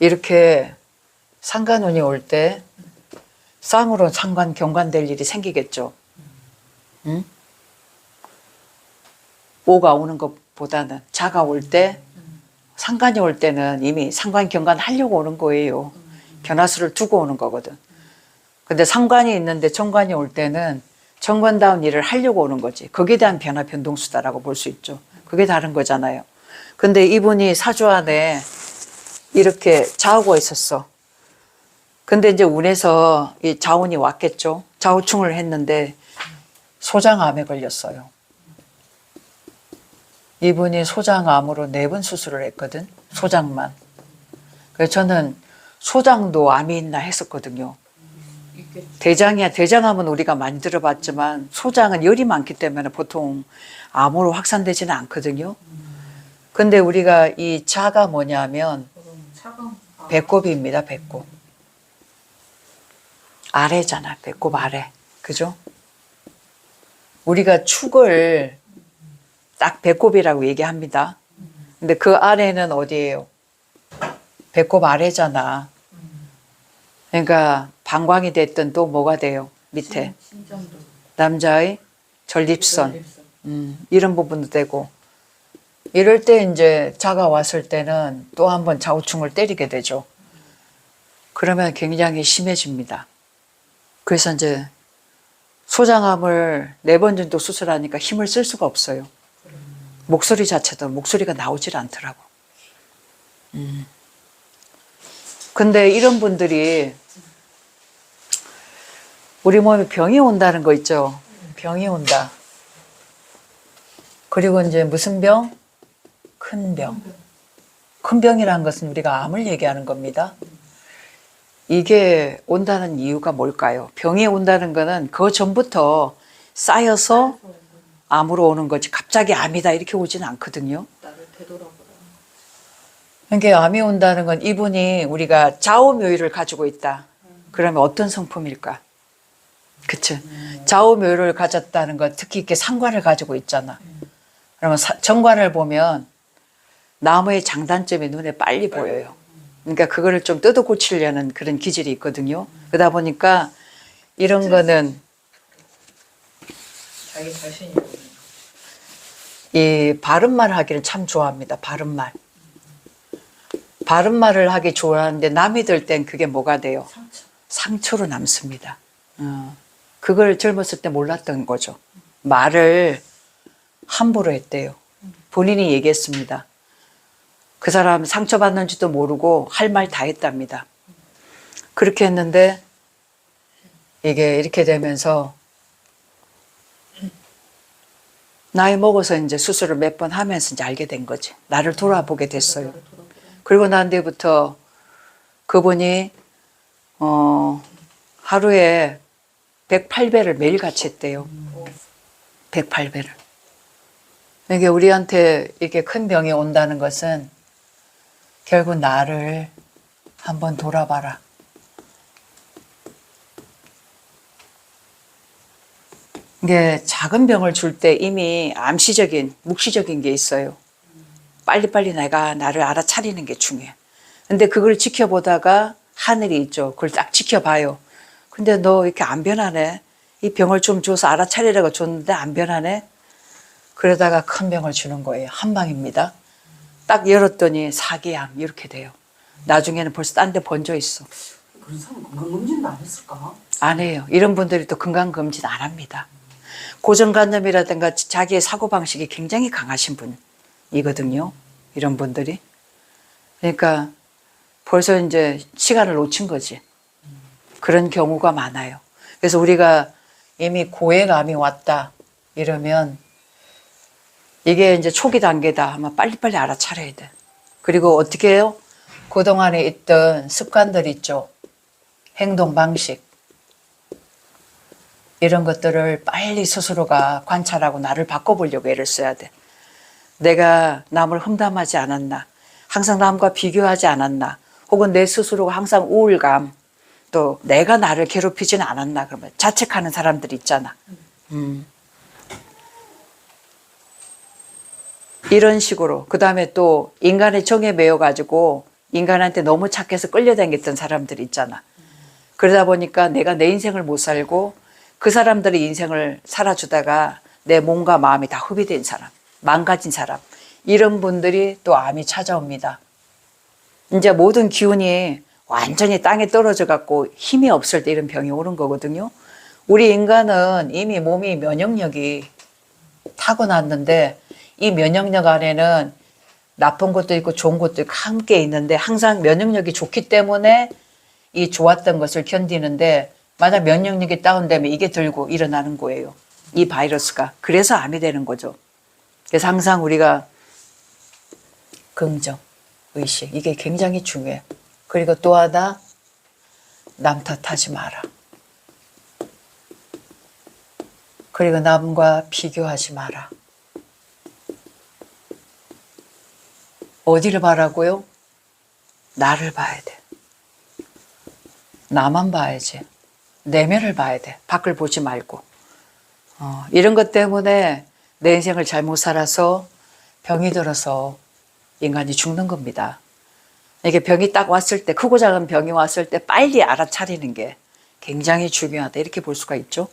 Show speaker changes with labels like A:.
A: 이렇게 상관운이 올 때 쌍으로 상관 경관될 일이 생기겠죠. 응? 오가 오는 것보다는 자가 올 때 상관이 올 때는 이미 상관 경관 하려고 오는 거예요. 변화수를 두고 오는 거거든. 근데 상관이 있는데 정관이 올 때는 정관다운 일을 하려고 오는 거지. 거기에 대한 변화 변동수다라고 볼 수 있죠. 그게 다른 거잖아요. 근데 이분이 사주 안에 이렇게 좌우가 있었어. 근데 이제 운에서 이 자운이 왔겠죠. 좌우충을 했는데 소장암에 걸렸어요. 이분이 소장암으로 네 번 수술을 했거든. 소장만. 그래서 저는 소장도 암이 있나 했었거든요. 대장이야. 대장암은 우리가 많이 들어봤지만 소장은 열이 많기 때문에 보통 암으로 확산되지는 않거든요. 근데 우리가 이 자가 뭐냐면
B: 차가운
A: 배꼽입니다. 배꼽. 아래잖아. 배꼽 아래. 그죠? 우리가 축을 딱 배꼽이라고 얘기합니다. 근데 그 아래는 어디예요? 배꼽 아래잖아. 그러니까 방광이 됐든 또 뭐가 돼요? 밑에 남자의 전립선
B: 전립선.
A: 음, 이런 부분도 되고 이럴 때 이제 자가 왔을 때는 또 한 번 좌우충을 때리게 되죠. 그러면 굉장히 심해집니다. 그래서 이제 소장암을 네 번 정도 수술하니까 힘을 쓸 수가 없어요. 목소리 자체도 목소리가 나오질 않더라고. 음. 근데 이런 분들이 우리 몸에 병이 온다는 거 있죠. 병이 온다. 그리고 이제 무슨 병? 큰 병. 큰 병이라는 것은 우리가 암을 얘기하는 겁니다. 이게 온다는 이유가 뭘까요? 병이 온다는 거는 그 전부터 쌓여서 암으로 오는 거지 갑자기 암이다 이렇게 오지는 않거든요.
B: 되돌아보라.
A: 그러니까 암이 온다는 건 이분이 우리가 좌우묘유를 가지고 있다. 그러면 어떤 성품일까? 그쵸? 좌우묘유를 가졌다는 건 특히 이렇게 상관을 가지고 있잖아. 그러면 사- 정관을 보면 나무의 장단점이 눈에 빨리 보여요. 그러니까 그거를 좀 뜯어 고치려는 그런 기질이 있거든요. 그러다 보니까 이런 거는
B: 자기 자신이
A: 이 바른말 하기를 참 좋아합니다. 바른말. 바른말을 하기 좋아하는데 남이 들땐 그게 뭐가 돼요?
B: 상처.
A: 상처 로 남습니다. 어, 그걸 젊었을 때 몰랐던 거죠. 말을 함부로 했대요. 본인이 얘기했습니다. 그 사람 상처받는지도 모르고 할 말 다 했답니다. 그렇게 했는데 이게 이렇게 되면서 나이 먹어서 이제 수술을 몇 번 하면서 이제 알게 된 거지. 나를 돌아보게 됐어요. 그리고 난 뒤부터 그분이 어, 하루에 108배를 매일 같이 했대요. 108배를. 이게 우리한테 이렇게 큰 병이 온다는 것은 결국 나를 한번 돌아봐라. 이게 작은 병을 줄 때 이미 암시적인, 묵시적인 게 있어요. 빨리빨리 내가 나를 알아차리는 게 중요해. 근데 그걸 지켜보다가 하늘이 있죠. 그걸 딱 지켜봐요. 근데 너 이렇게 안 변하네. 이 병을 좀 줘서 알아차리라고 줬는데 안 변하네. 그러다가 큰 병을 주는 거예요. 한 방입니다. 딱 열었더니 사기암 이렇게 돼요. 나중에는 벌써 딴 데 번져 있어.
B: 그런 사람 건강검진도 안 했을까?
A: 안 해요. 이런 분들이 또 건강검진 안 합니다. 고정관념이라든가 자기의 사고방식이 굉장히 강하신 분이거든요. 이런 분들이. 그러니까 벌써 이제 시간을 놓친 거지. 그런 경우가 많아요. 그래서 우리가 이미 고액암이 왔다 이러면 이게 이제 초기 단계다 하면 빨리빨리 알아차려야 돼. 그리고 어떻게 해요? 그동안에 있던 습관들 있죠. 행동 방식. 이런 것들을 빨리 스스로가 관찰하고 나를 바꿔보려고 애를 써야 돼. 내가 남을 험담하지 않았나. 항상 남과 비교하지 않았나. 혹은 내 스스로가 항상 우울감. 또 내가 나를 괴롭히지는 않았나. 그러면 자책하는 사람들 있잖아. 음. 이런 식으로. 그 다음에 또 인간의 정에 매여 가지고 인간한테 너무 착해서 끌려다녔던 사람들 있잖아. 그러다 보니까 내가 내 인생을 못 살고 그 사람들의 인생을 살아주다가 내 몸과 마음이 다 흡입된 사람, 망가진 사람, 이런 분들이 또 암이 찾아옵니다. 이제 모든 기운이 완전히 땅에 떨어져 갖고 힘이 없을 때 이런 병이 오는 거거든요. 우리 인간은 이미 몸이 면역력이 타고났는데 이 면역력 안에는 나쁜 것도 있고 좋은 것도 있고 함께 있는데 항상 면역력이 좋기 때문에 이 좋았던 것을 견디는데 만약 면역력이 다운되면 이게 들고 일어나는 거예요. 이 바이러스가. 그래서 암이 되는 거죠. 그래서 항상 우리가 긍정, 의식 이게 굉장히 중요해요. 그리고 또 하나 남 탓하지 마라. 그리고 남과 비교하지 마라. 어디를 봐라고요? 나를 봐야 돼. 나만 봐야지. 내면을 봐야 돼. 밖을 보지 말고. 어, 이런 것 때문에 내 인생을 잘못 살아서 병이 들어서 인간이 죽는 겁니다. 이게 병이 딱 왔을 때, 크고 작은 병이 왔을 때 빨리 알아차리는 게 굉장히 중요하다. 이렇게 볼 수가 있죠.